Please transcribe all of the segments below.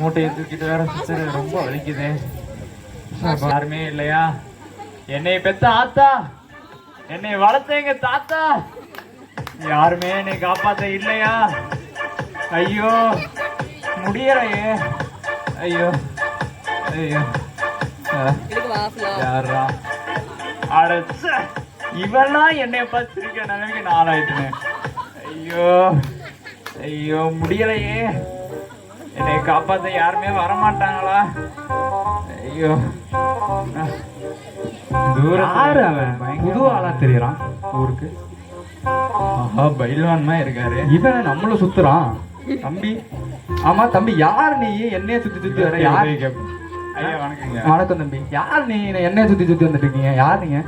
மூட்டையை தூக்கிட்டு வேற சிஸ்டர் ரொம்ப வலிக்குது. யாருமே இல்லையா? என்னை பெத்த ஆத்தா என்னை வளர்த்த எங்க தாத்தா யாருமே என்னை காப்பாத்த இல்லையா? ஐயோ முடியலையே. ஐயோ ஐயோ. யாரா அடச்ச இவெல்லாம் என்னை பார்த்துருக்க நிலைமைக்கு நான் ஐயோ ஐயோ முடியலையே. என்னை காப்பாத்த யாருமே வரமாட்டாங்களா? ஐயோ. யாரு அவன் புது ஆளா தெரியறான் ஊருக்கு. ஆஹா பைல்வான்மா இருக்காரு. இவன் நம்மள சுத்துறான். தம்பி. ஆமா தம்பி யார் நீ? என்னைய சுத்தி சுத்தி வர யார்? வணக்கம் தம்பி. யார் நீ? என்னைய சுத்தி சுத்தி வந்துட்டு இருக்கீங்க யார் நீங்க?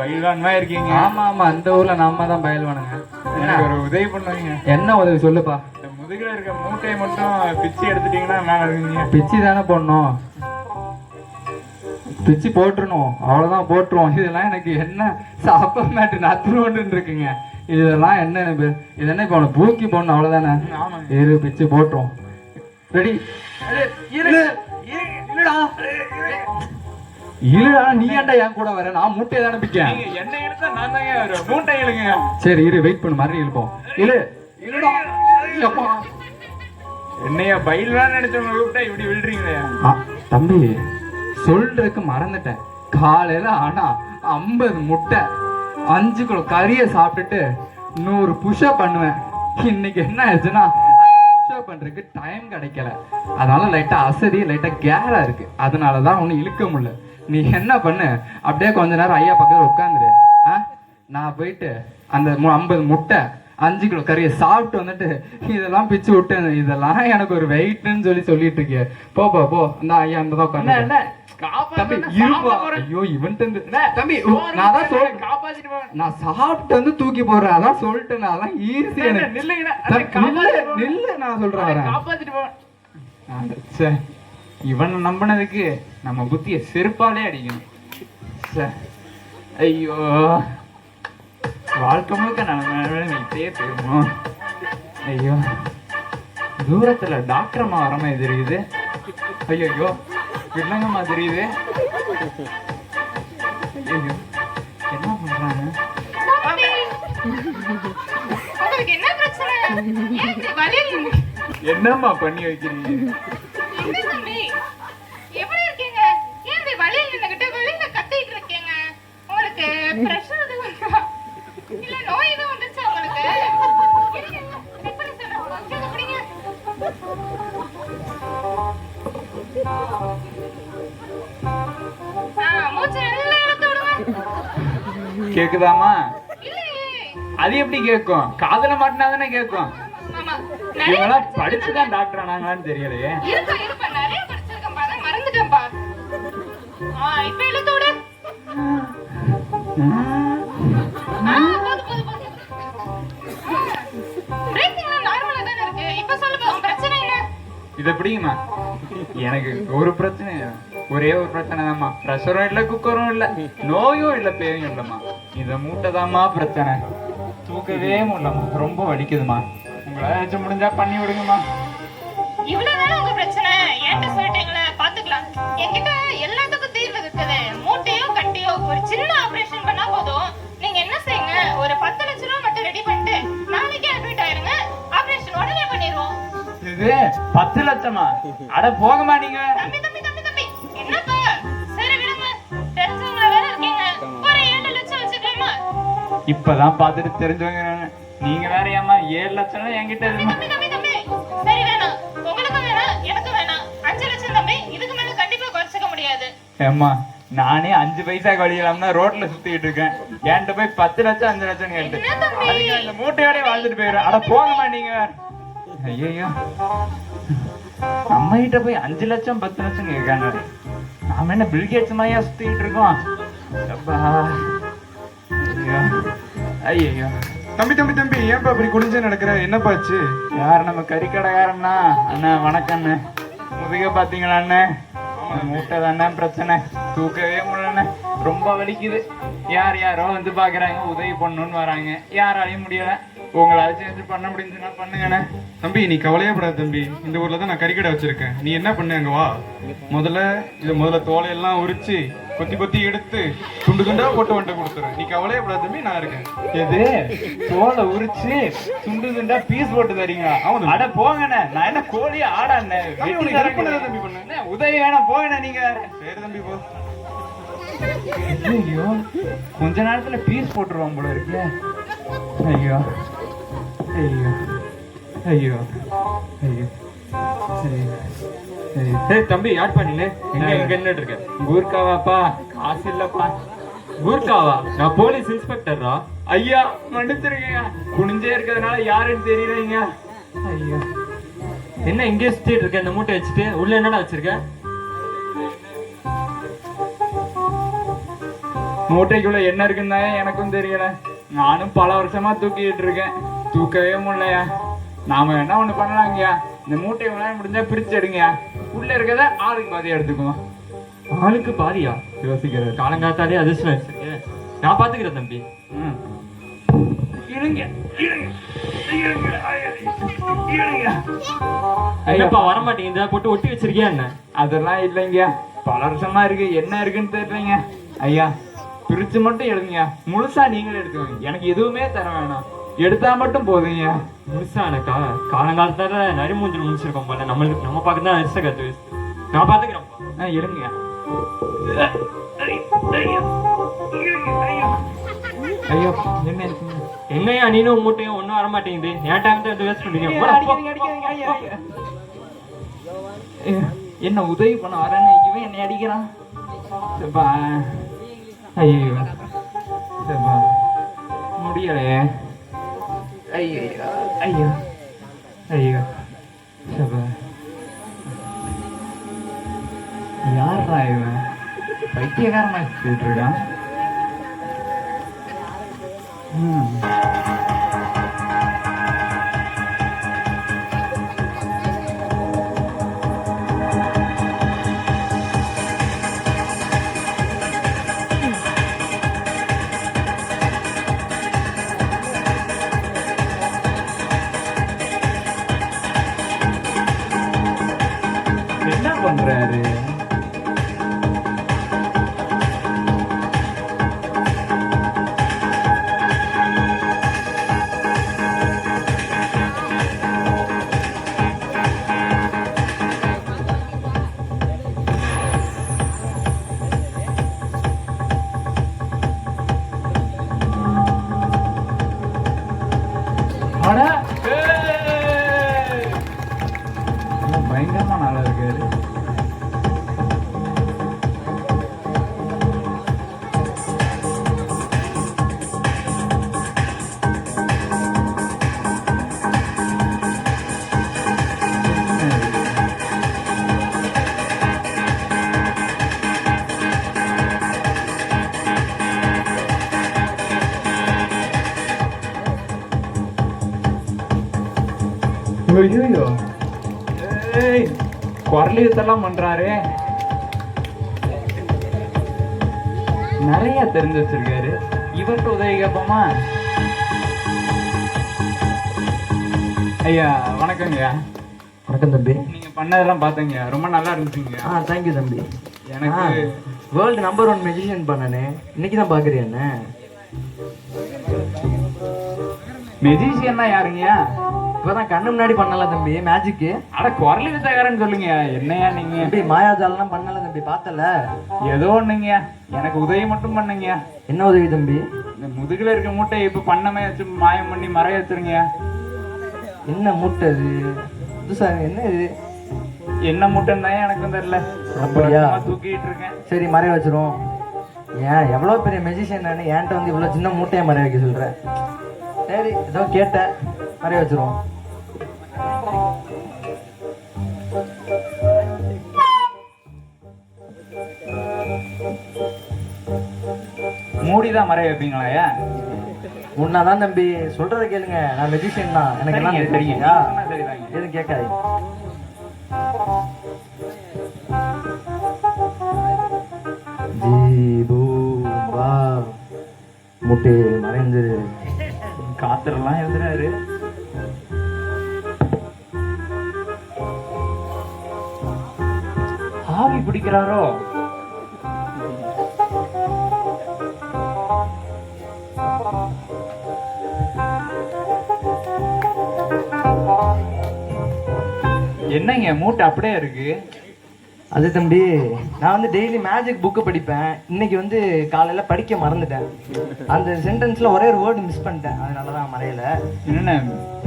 பைல்வான்மா இருக்கீங்க. ஆமா ஆமா. அந்த ஊர்ல நாம தான் பயல்வானுங்க ஒரு உதவி பண்ணுவீங்க. என்ன உதவி சொல்லுப்பா. முதுகுல இருக்க மூட்டையை மட்டும் பிச்சு எடுத்துட்டீங்கன்னா மேல இருக்குங்க. பிச்சு தானே போடணும். பிச்சு போட்டுருணும் அவ்வளவுதான் போட்டுருவோம். இதெல்லாம் எனக்கு என்ன சாப்ப மேட்டு நத்துருவோன்னு இருக்குங்க. இதெல்லாம் என்ன எனக்கு இது என்ன இப்போ உனக்கு பூக்கி போடணும் அவ்வளவுதானே? ஆமாங்க. இரு பிச்சு போட்டுரும் ரெடி. இல்லடா இல்லடா நீ ஏன்டா என் கூட வர? நான் மூட்டையை தானே பிக்கேன். நீங்க என்ன எடுத்தா நான் ஒரு மூட்டை இழுங்க. சரி இரு வெயிட் பண்ணு மாதிரி இழுப்போம். இரு. இல்லடா என்னைய பைல்வான் நினைச்சவங்க கூப்பிட்டா இப்படி விழுறீங்களே? தம்பி சொல்றதுக்கு மறந்துட்டேன். காலையில ஆனா ஐம்பது முட்டை அஞ்சு கிலோ கறியை சாப்பிட்டுட்டு நூறு புஷ்அப் பண்ணுவேன். இன்னைக்கு என்ன ஆச்சுன்னா புஷ்அப் பண்றதுக்கு டைம் கிடைக்கல. அதனால லைட்டா அசதி லைட்டா கேரா இருக்கு. அதனாலதான் ஒன்னும் இழுக்க முடியல. நீ என்ன பண்ணு? அப்படியே கொஞ்ச நேரம் ஐயா பக்கத்துல உட்காந்துரு. ஆ நான் போயிட்டு அந்த மு- ஐம்பது முட்டை அஞ்சு கிலோ கறியை சாப்பிட்டு வந்துட்டு இதெல்லாம் பிச்சு விட்டேன் இதெல்லாம் எனக்கு ஒரு வெயிட்னு சொல்லி சொல்லிட்டு இருக்கே போப்பா போ இந்த ஐயா அந்த தான் உட்காந்து என்ன? தம்பி இருப்பா ஐயோ நான் தான் சாப்பிட்டு வந்து தூக்கி போடுறேன். அதான் சொல்லிட்டேன். நான் அதான் ஈஸி எனக்கு. நில்லு நான் சொல்றேன் காப்பாத்திட்டு இவனை நம்பினதுக்கு நம்ம புத்திய செருப்பாலே அடிக்கணும். ஐயோ. வாழ்க்கை முழுக்க வைத்தே போயிருமோ ஐயோ தூரத்துல டாக்டர் அம்மா வர மாதிரி தெரியுது. ஐயோ பிள்ளைங்கம்மா தெரியுது? ஐயோ என்ன வலியுது? என்னம்மா பண்ணி வைக்கிறீங்க? கேக்குதாமா. அது எப்படி கேட்கும் காதுல மாட்டினா தானே கேட்கும் இவங்கெல்லாம் படிச்சுதான் டாக்டர் ஆனாங்களான்னு தெரியலையே. இது எப்படிங்கம்மா எனக்கு ஒரு பிரச்சனை இல்ல. ஒரே ஒரு பிரச்சனை தான்மா ப்ரெஷரும் இல்ல குக்கரும் இல்ல. நோயும் இல்ல பேயும் இல்லம்மா. இந்த மூட்டை தாம்மா பிரச்சனை. தூக்கவே முடியலம்மா. ரொம்ப வலிக்குதுமா உங்களாச்சும் முடிஞ்சா பண்ணி விடுங்கம்மா. இவ்வளவு தானே உங்க பிரச்சனை. என்கிட்ட சொல்லிட்டீங்களே? பாத்துக்கலாம். என்கிட்ட எல்லாத்துக்கும் தீர்வு இருக்குது. மூட்டையோ கட்டியோ ஒரு சின்ன ஆபரேஷன் பண்ணா போதும். நீங்க என்ன செய்யுங்க? ஒரு பத்து லட்ச ரூபா மட்டும் ரெடி பண்ணிட்டு நாளைக்கே அட்மிட் ஆயிருங்க. ஆபரேஷன் உடனே பண்ணிடுவோம். இது பத்து லட்சமா அட போகமா நீங்க. இப்பதான் பார்த்துட்டு தெரிஞ்சவங்க நாங்க. வேற ஏமா ஏழு லட்சம் என்கிட்ட ஏம்மா நானே அஞ்சு பைசா கழிக்கலாம்னா ரோட்ல சுத்திட்டு இருக்கேன். என்கிட்ட போய் பத்து லட்சம் அஞ்சு லட்சம் கேட்டு. அந்த மூட்டையோட வாழ்ந்துட்டு போயிடும் அட போங்கம்மா நீங்க ஐயோ நம்ம கிட்ட போய் அஞ்சு லட்சம் பத்து லட்சம் கேட்காங்க நாம என்ன பில்கேட்ஸ் மாதிரியா சுத்திட்டு இருக்கோம்? அப்பா. ஐயோ. ஐயோ தம்பி தம்பி தம்பி ஏன்பா இப்படி குடிஞ்சே நடக்கிற? என்னப்பா ஆச்சு? யார் நம்ம கறிக்கடைக்காரண்ணா அண்ணா வணக்கம் அண்ணே முதுக பாத்தீங்களா அண்ணே? மூட்டை தானே பிரச்சனை. தூக்கவே முடியலண்ணே ரொம்ப வலிக்குது. யார் யாரோ வந்து பாக்குறாங்க உதவி பண்ணணும்னு வராங்க. யாராலையும் முடியல. உங்களால சேர்ந்து பண்ண முடிஞ்சுன்னா பண்ணுங்கண்ணே. தம்பி நீ கவலையே படாத தம்பி. இந்த ஊர்ல தான் நான் கறிக்கடை வச்சிருக்கேன். நீ என்ன பண்ணு அங்க வா. முதல்ல இது முதல்ல தோலையெல்லாம் உரிச்சு கொத்தி கொத்தி எடுத்து துண்டு துண்டா போட்டு வந்துட்டு கொடுத்துறேன் நீ கவலையே படாத தம்பி நான் இருக்கேன். எது? தோலை உரிச்சு துண்டு துண்டா பீஸ் போட்டு தரீங்க ஆமா. அட போங்கண்ணே. நான் என்ன கோழி ஆடாண்ணே? தம்பி. அண்ணே, உதவி வேணாம். போங்கண்ணே நீங்க. சரி தம்பி போ. ஐயோ கொஞ்ச நேரத்துல பீஸ் போட்டுருவான் போல இருக்கு. ஐயோ. ஐயோ ஐயோ ஐயோ ஐயோ ஐயோ ஏய் தம்பி யார் பண்ணீங்க எங்க? எங்க என்ன இருக்க கூர்க்காவாப்பா காசு இல்லப்பா. கூர்க்காவா நான் போலீஸ் இன்ஸ்பெக்டர்ரா ஐயா மன்னிச்சிருக்கீங்க குனிஞ்சே இருக்கிறதுனால யாருன்னு தெரியலைங்க. ஐயோ. என்ன இங்கே சுத்திட்டு இருக்க இந்த மூட்டை வச்சுட்டு? உள்ள என்னடா வச்சிருக்க? மூட்டைக்குள்ள என்ன இருக்குன்னு எனக்கும் தெரியல. நானும் பல வருஷமா தூக்கிட்டு இருக்கேன். தூக்கவே முடியலையா? நாம என்ன ஒண்ணு பண்ணலாங்கய்யா? இந்த மூட்டை வேணாலும் முடிஞ்சா பிரிச்சு எடுங்கய்யா. உள்ள இருக்கத ஆளுக்கு பாதி எடுத்துக்குவோம் ஆளுக்கு பாதியா? யோசிக்கிறது. காலங்காத்தாலே அதிர்ஷ்டம் நான் பாத்துக்கிறேன் தம்பி. ம். இருங்க இருங்க இருங்க ஐயா, இருங்க ஐயா என்னப்பா வர மாட்டேங்குதா போட்டு ஒட்டி வச்சிருக்கியா என்ன? அதெல்லாம் இல்லைங்க பல வருஷமா இருக்கு. என்ன இருக்குன்னு தெரியலைங்க. ஐயா பிரிச்சு மட்டும் எடுங்க முழுசா நீங்களே எடுத்துக்கோங்க. எனக்கு எதுவுமே தர வேணாம். எடுத்தா மட்டும் போதுங்க முழுசா காலங்காலத்தில் காலங்காலத்தால நரிமூஞ்சல் முடிச்சிருக்கோம் போல நம்மளுக்கு நம்ம பார்க்க தான் அதிர்ஷ்டம் கத்து நான் பாத்துக்கிறேன்ப்பா ஆ இருங்க. ஐயோ என்ன என்னையா நீனும் மூட்டையும் ஒன்றும் வர மாட்டேங்குது. என் டைம் தான் வேஸ்ட் ஐயா, பண்ணிக்க என்ன உதவி பண்ண வரேன்னு இவன் என்னை அடிக்கிறான். சரிப்பா ஐயோ முடியலையே. ஐயோ ஐயோ ஐயோ சப்பா யாரா இவன் பைத்தியகாரமாக சுத்திட்டு இருக்கான் ஐயோ ஏய் குரல் யுத்தெல்லாம் பண்றாரு. நிறைய தெரிஞ்சு வச்சிருக்காரு. இவர்கிட்ட உதவி கேட்போமா? ஐயா வணக்கங்கய்யா வணக்கம் தம்பி. நீங்க பண்ணதெல்லாம் பார்த்தேங்க ரொம்ப நல்லா இருந்துச்சுங்க. ஆ தேங்க்யூ தம்பி. எனக்கு வேர்ல்டு நம்பர் ஒன் மெஜிஷியன் பண்ணனே. இன்னைக்கு தான் பார்க்குறியா என்ன? மெஜிஷியன்னா யாருங்கய்யா? இப்போதான் கண்ணு முன்னாடி பண்ணல தம்பி மேஜிக்கு அட குரல் வித்தக்காரன்னு சொல்லுங்க. என்னையா நீங்க? எப்படி மாயாஜாலம்லாம் பண்ணல தம்பி பார்த்தல? ஏதோ ஒண்ணுங்க. எனக்கு உதவி மட்டும் பண்ணுங்க. என்ன உதவி தம்பி? இந்த முதுகுல இருக்க மூட்டை இப்ப பண்ணமே வச்சு மாயம் பண்ணி மறைய வச்சிருங்க. என்ன மூட்டை இது புதுசா என்ன இது? என்ன மூட்டைன்னு தான் எனக்கும் தெரியல. அப்படியா? தூக்கிட்டு இருக்கேன். சரி மறைய வச்சிரும் ஏன் எவ்வளோ பெரிய மெஜிஷியன் நான்? என்கிட்ட வந்து இவ்வளோ சின்ன மூட்டையை மறைய வைக்க சொல்கிறேன் சரி ஏதோ கேட்டேன். மறைய வச்சிருவோம். மூடிதான் மறைய வைப்பீங்களா உன்னாதான் தம்பி சொல்றத கேளுங்க. நான் மெஜிஷியன் தான். எனக்கு எல்லாம் சரிதாங்க. எதுவும் கேட்காது முட்டை மறைந்து காசு மாத்திரலாம் எழுதுறாரு பிடிக்கிறாரோ என்னங்க மூட்டை அப்படியே இருக்கு? அது தம்பி நான் வந்து டெய்லி மேஜிக் புக்கு படிப்பேன். இன்னைக்கு வந்து காலையில படிக்க மறந்துட்டேன். அந்த சென்டென்ஸ்ல ஒரே ஒரு வேர்டு மிஸ் பண்ணிட்டேன். அதனால தான் மறையல. என்ன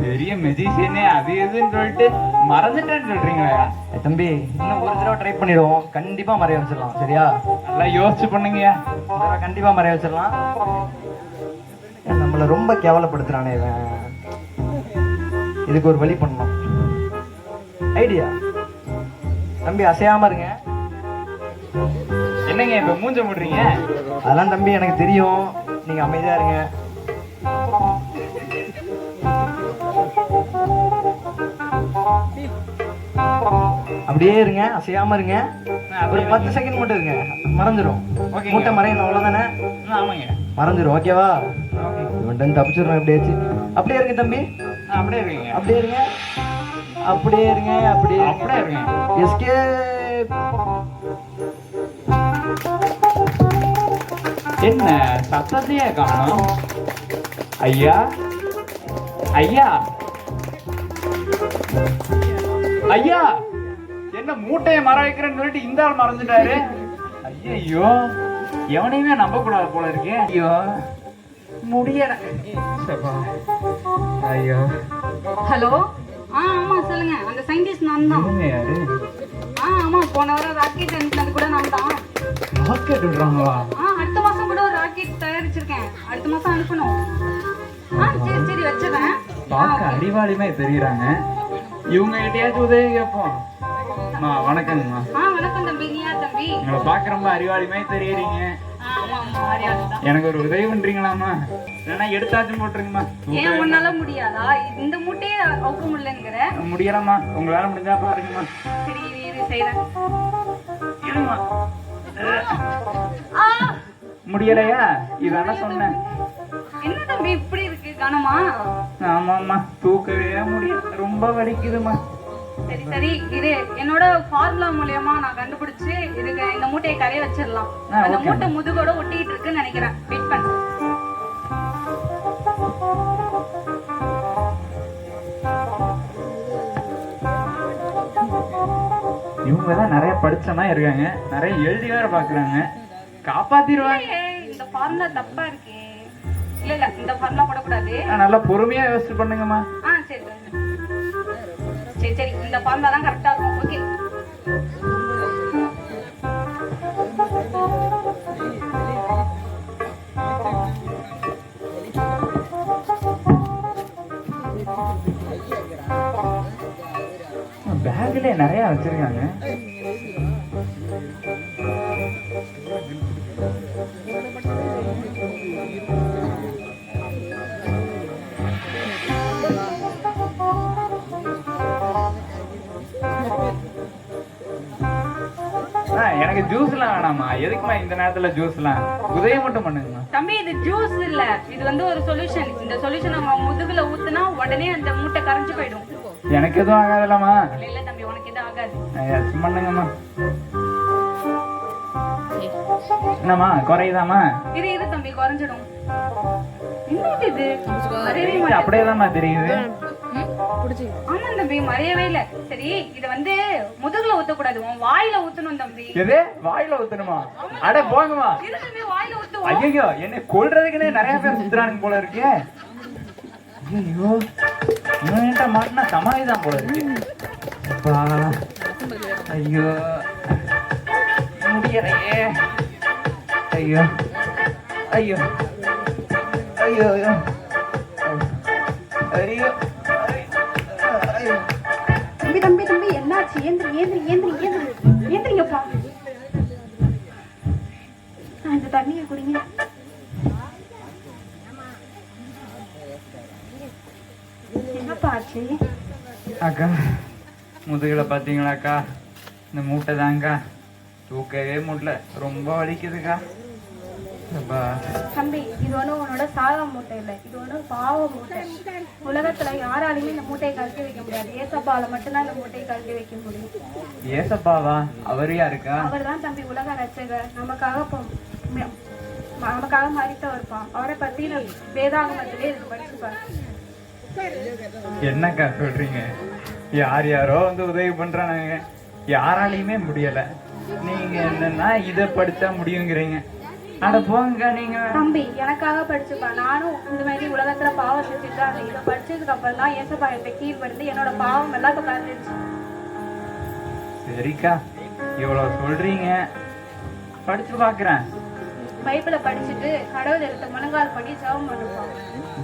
பெரிய மெஜிஷியனே அது இதுன்னு சொல்லிட்டு மறந்துட்டேன்னு சொல்றீங்களா. ஏய் தம்பி இன்னும் ஒரு தடவை ட்ரை பண்ணிடுவோம். கண்டிப்பா மறைய வச்சிடலாம். சரியா? நல்லா யோசிச்சு பண்ணுங்க. இந்த தடவை கண்டிப்பா மறைய வச்சிடலாம். நம்மள ரொம்ப கேவலப்படுத்துறானே இவன். இதுக்கு ஒரு வழி பண்ணணும். ஐடியா தம்பி அசையாம இருங்க. என்னங்க இப்ப மூஞ்ச முடுறீங்க? அதெல்லாம் தம்பி எனக்கு தெரியும். நீங்க அமைதியா இருங்க. அப்படியே இருங்க அசையாம இருங்க. ஒரு பத்து செகண்ட் மட்டும் இருங்க. மறந்துடும் ஓகேங்க. மூட்டை மறையணும் அவ்வளவுதானே? ஆமாங்க. மறந்துடும் ஓகேவா? ஓகே இவன்ட்டு தப்பிச்சிடுறோம் எப்படியாச்சு. அப்படியே இருங்க தம்பி. அப்படியே இருக்கீங்க அப்படியே இருங்க. அப்படியே இருங்க அப்படியே அப்படியே இருங்க. எஸ்கேப் என்ன சத்தத்தையே காணும்? ஐயா? ஐயா? ஐயா? என்ன மூட்டையை மற வைக்கிறேன்னு சொல்லிட்டு இந்த ஆள் மறந்துட்டாரு ஐயோ எவனையுமே நம்ப கூடாது போல இருக்கே. ஐயோ முடியல. ஐயோ. ஹலோ? ஆ ஆமா சொல்லுங்க. அந்த சயின்டிஸ்ட் நான் தான் யாரு? ஆ ஆமா போன வாரம் ராக்கெட் அனுப்பினது கூட நான் தான் ராக்கெட் விடுறாங்களா? ஆ அடுத்த மாசம் கூட ஒரு ராக்கெட் தயாரிச்சிருக்கேன். அடுத்த மாசம் அனுப்பணும். ஆ சரி சரி வச்சிடறேன். பார்க்க அறிவாளிமே தெரியுறாங்க. இவங்க கிட்டயாச்சும் உதவி கேட்போம். வணக்கங்கம்மா. ஆ வணக்கம் தம்பி. நீ யார் தம்பி? உங்களை பார்க்க ரொம்ப அறிவாளிமே தெரியுறீங்க. எனக்கு ஒரு உதவி பண்றீங்களாம்மா? இல்லைன்னா எடுத்தாச்சும் போட்டுருங்கம்மா. ஏன் உன்னால முடியாதா? இந்த மூட்டையே அவுக்க முடியலங்கிற. முடியலம்மா. உங்களால முடிஞ்சா பாருங்கம்மா. சரி செய்யறேன் இருங்கம்மா முடியலையா? இதான சொன்னேன். என்ன தம்பி இப்படி இருக்கு கனமா? ஆமாம்மா. தூக்கவே முடியல. ரொம்ப வலிக்குதுமா சரி சரி இது என்னோட ஃபார்முலா மூலியமா நான் கண்டுபிடிச்சு இதுக்கு இந்த மூட்டையை கரைய வச்சிடலாம். அந்த. மூட்டை முதுகோட ஒட்டிட்டு இருக்குன்னு நினைக்கிறேன். வெயிட் பண்ணு. இவங்க தான் நிறைய படிச்சமா இருக்காங்க. நிறைய எழுதி வேற பாக்குறாங்க. காப்பாத்திடுவாங்க. இந்த ஃபார்முலா தப்பா இருக்கே. இல்ல இல்ல இந்த ஃபார்முலா போடக்கூடாது. நல்லா பொறுமையா யோசிச்சு பண்ணுங்கம்மா. ஆ சரி. இந்த ஃபார்ம்ல தான் கரெக்டா இருக்கும். ஓகே பேக்ல நிறைய வச்சிருக்காங்க. எனக்கு ஜூஸ்லாம் வேணாமா எதுக்குமா இந்த நேரத்துல ஜூஸ்லாம் உதவி மட்டும் பண்ணுங்கம்மா. தம்பி இது ஜூஸ் இல்ல. இது வந்து ஒரு சொல்யூஷன் இந்த சொல்யூஷன் நம்ம முதுகுல ஊத்துனா உடனே அந்த மூட்டை கரைஞ்சு போயிடும். எனக்கு எதுவும் ஆகாதுல்லம்மா. இல்ல இல்ல தம்பி உனக்கு இது ஆகாது. பண்ணுங்கம்மா என்னம்மா குறையுதாம்மா? இது இது தம்பி குறைஞ்சிடும். என்னது இது? தெரியுது ஆமா தம்பி மறையவே இல்ல. சரி இத வந்து முதுகுல ஊத்தக்கூடாது. உன் வாயில ஊத்தணும் தம்பி. எது? வாயில ஊத்தணுமா? அட போங்கம்மா. இரு வாயில ஊத்துவோம்? ஐயோ என்னை கொல்றதுக்குன்னே நிறைய பேர் சுத்துறானுங்க போல இருக்கே. ஐயோ இவன்கிட்ட மாட்டினா சமாளிதான் போல இருக்கு. அப்பா. ஐயோ. முடியலையே. ஐயோ ஐயோ. ஐயோ. ஐயோ ஐயோ. ஐயோ. தம்பி தம்பி தம்பி. என்னாச்சு? ஏந்திரி ஏந்திரி ஏந்திரி ஏந்திரி. ஏந்திரிங்கப்பா. அந்த தண்ணியை குடிங்க. என்னப்பா ஆச்சு? அக்கா முதுகுல பாத்தீங்களாக்கா? இந்த மூட்டை தாங்க்கா தூக்கவே முடியல ரொம்ப வலிக்குதுக்கா. தம்பி இது ஒன்றும் உன்னோட சாக மூட்டை இல்லை. இது ஒன்றும் பாவ மூட்டை. உலகத்துல யாராலையுமே இந்த மூட்டையை கழட்டி வைக்க முடியாது. ஏசப்பால மட்டும்தான் இந்த மூட்டையை கழட்டி வைக்க முடியும். ஏசப்பாவா? அவரையா இருக்கா அவர் தான் தம்பி உலக ரட்சகர். நமக்காக நமக்காக மறித்தவர்ப்பா அவரை பத்தி வேதாகமத்திலே இருக்கு படிச்சுப்பாரு. என்னக்கா சொல்றீங்க? யார் யாரோ வந்து உதவி பண்றானுங்க. யாராலையுமே முடியல. நீங்க என்னன்னா இத படிச்சா முடியுங்கிறீங்க. அட போங்க நீங்க. தம்பி எனக்காக படிச்சுப்பா. நானும் இந்த மாதிரி உலகத்துல பாவம் செஞ்சுட்டு அந்த இதை படிச்சதுக்கு அப்புறம் தான் ஏசப்பா என்கிட்ட கீழ்படுத்து என்னோட பாவம் எல்லாம் இப்ப கலந்துருச்சு சரிக்கா. இவ்வளவு சொல்றீங்க. படிச்சு பாக்குறேன். பைபிளை படிச்சுட்டு கடவுள் எடுத்த முழங்கால் பண்ணி ஜெபம் பண்ணுவோம்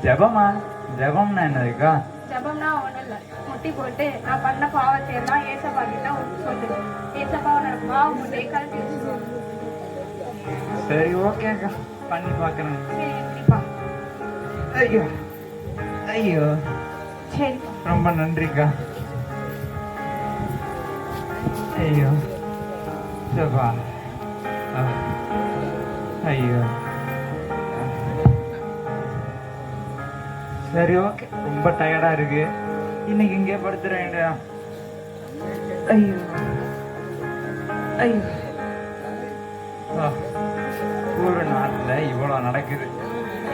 ஜெபமா? ஜெபம்னா என்னதுக்கா? ஜெபம்னா ஒண்ணும் இல்ல. முட்டி போட்டு நான் பண்ண பாவத்தை எல்லாம் ஏசப்பா கிட்ட சொல்லு ஏசப்பா உன்னோட பாவம் முட்டையை சரி ஓகேக்கா பண்ணி பாக்குறேன் சரி எப்படிப்பா ஐயோ. ஐயோ. சரிப்பா ரொம்ப நன்றிக்கா. ஐயோ. சபா. ஐயோ. சரி ஓகே ரொம்ப டயர்டா இருக்கு. இன்னைக்கு இங்கே படுத்துற வேண்டியா ஐயோ. ஐயோ. ஆ. ஒரு நாட்டுல இவ்வளவு நடக்குது.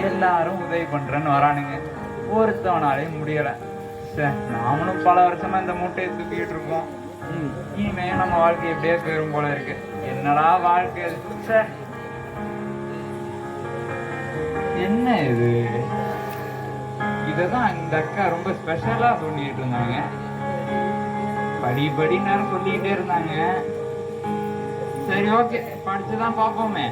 எல்லாரும் உதவி பண்றேன்னு வரானுங்க. ஒருத்தவனாலையும் முடியல. சே நாமளும் பல வருஷமா இந்த மூட்டையை தூக்கிட்டு இருக்கோம். இனிமே நம்ம வாழ்க்கை எப்படியே போயிடும் போல இருக்கு. என்னடா வாழ்க்கை சார் என்ன இது? இததான் இந்த அக்கா ரொம்ப ஸ்பெஷலா சொல்லிட்டு இருந்தாங்க. படி படி நேரம் சொல்லிக்கிட்டே இருந்தாங்க. சரி ஓகே படிச்சுதான் பார்ப்போமே.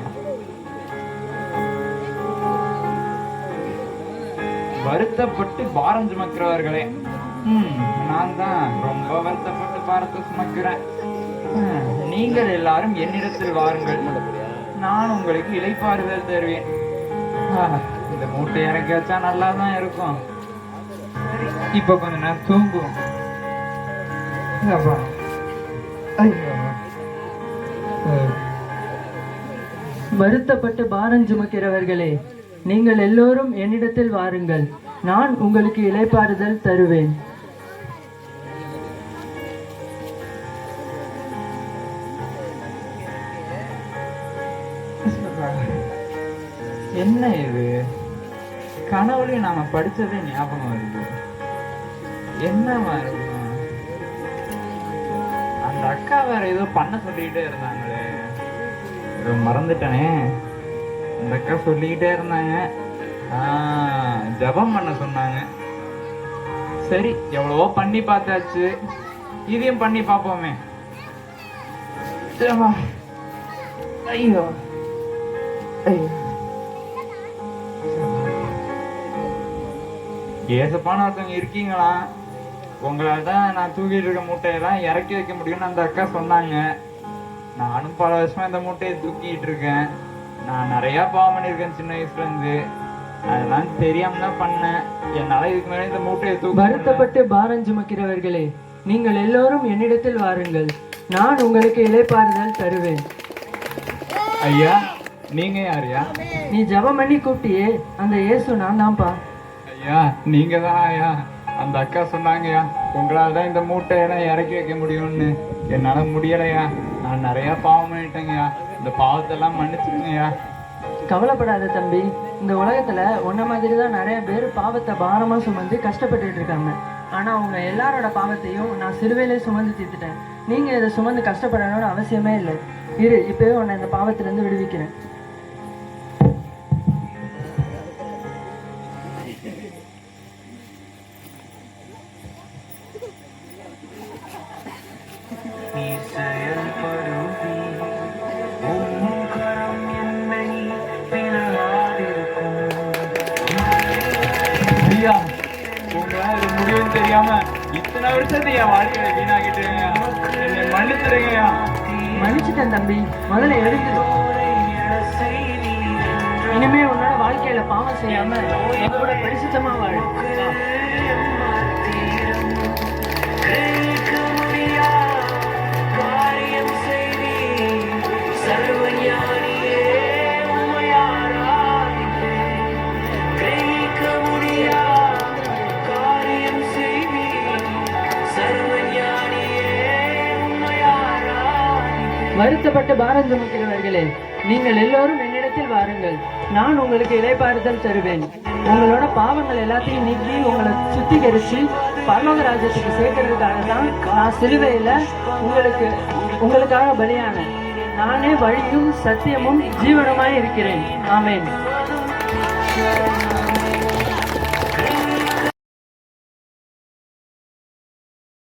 வருத்தப்பட்டு பாரம் சுமக்கிறவர்களே. ம், நான் தான் ரொம்ப வருத்தப்பட்டு பாரத்தை சுமக்கிறேன். நீங்கள் எல்லாரும் என்னிடத்தில் வாருங்கள். நான் உங்களுக்கு இலைப்பாறுதல் தருவேன். இந்த மூட்டை இறக்கி வச்சா நல்லா தான் இருக்கும். இப்ப கொஞ்ச நேரம் தூங்குவோம். வருத்தப்பட்டு பாரம் சுமக்கிறவர்களே நீங்கள் எல்லோரும் என்னிடத்தில் வாருங்கள். நான் உங்களுக்கு இலைப்பாறுதல் தருவேன். என்ன இது? கனவுலயும் நாம படிச்சதே ஞாபகம் வருது. என்னவா இருக்கும் அந்த அக்கா வேற ஏதோ பண்ண சொல்லிக்கிட்டே இருந்தாங்களே. மறந்துட்டனே. அந்த அக்கா சொல்லிக்கிட்டே இருந்தாங்க. ஆஹ் ஜெபம் பண்ண சொன்னாங்க. சரி எவ்வளவோ பண்ணி பார்த்தாச்சு. இதையும் பண்ணி பார்ப்போமே. ஜெபம். ஐயோ. ஐயோ. ஏசப்பான ஒருத்தவங்க இருக்கீங்களா? உங்களால தான் நான் தூக்கிட்டு இருக்க மூட்டையெல்லாம் இறக்கி வைக்க முடியும்னு அந்த அக்கா சொன்னாங்க. நானும் பல வருஷமா இந்த மூட்டையை தூக்கிட்டு இருக்கேன். நான் நிறைய பாவம் பண்ணியிருக்கேன் சின்ன வயசுல இருந்து. அதெல்லாம் தெரியாம தான் பண்ணேன். என்னால இதுக்கு மேல இந்த மூட்டையை தூக்க. வருத்தப்பட்டு பாரம் சுமக்கிறவர்களே நீங்கள் எல்லோரும் என்னிடத்தில் வாருங்கள். நான் உங்களுக்கு இளைப்பாறுதல் தருவேன். ஐயா நீங்க யாருயா நீ ஜெபம் பண்ணி கூப்பிட்டியே அந்த இயேசு நான் தான்ப்பா. ஐயா நீங்க தான் ஐயா? அந்த அக்கா சொன்னாங்கய்யா உங்களால தான் இந்த மூட்டையெல்லாம் இறக்கி வைக்க முடியும்னு. என்னால முடியலையா நான் நிறைய பாவம் பண்ணிட்டேங்கய்யா. இந்த பாவத்தெல்லாம் மன்னிச்சிருங்கய்யா கவலைப்படாத தம்பி இந்த உலகத்துல உன்ன மாதிரி தான் நிறைய பேர் பாவத்தை பாரமா சுமந்து கஷ்டப்பட்டுட்டு இருக்காங்க. ஆனா அவங்க எல்லாரோட பாவத்தையும் நான் சிறுவையிலே சுமந்து தீர்த்துட்டேன். நீங்க இதை சுமந்து கஷ்டப்படணும்னு அவசியமே இல்லை. இரு இப்பவே உன்னை இந்த பாவத்திலிருந்து விடுவிக்கிறேன். வருஷத்தை என் வாழ்க்கையில வீணாக்கிட்டேங்க என்னை மன்னிச்சிருங்கய்யா. மன்னிச்சிட்டேன் தம்பி. முதல்ல எழுந்து. இனிமே உன்னோட வாழ்க்கையில பாவம் செய்யாம என்னோட பரிசுத்தமா வாழ. காரியம் செய்தி வருத்தப்பட்டு பாரம் சுமக்கிறவர்களே நீங்கள் எல்லோரும் என்னிடத்தில் வாருங்கள். நான் உங்களுக்கு இலைப்பாறுதல் தருவேன். உங்களோட பாவங்கள் எல்லாத்தையும் நீக்கி உங்களை சுத்திகரித்து பரலோக ராஜ்யத்துக்கு சேர்க்கறதுக்காக தான் நான் சிலுவையில் உங்களுக்கு உங்களுக்காக பலியானேன். நானே வழியும் சத்தியமும் ஜீவனமாய் இருக்கிறேன். ஆமேன்.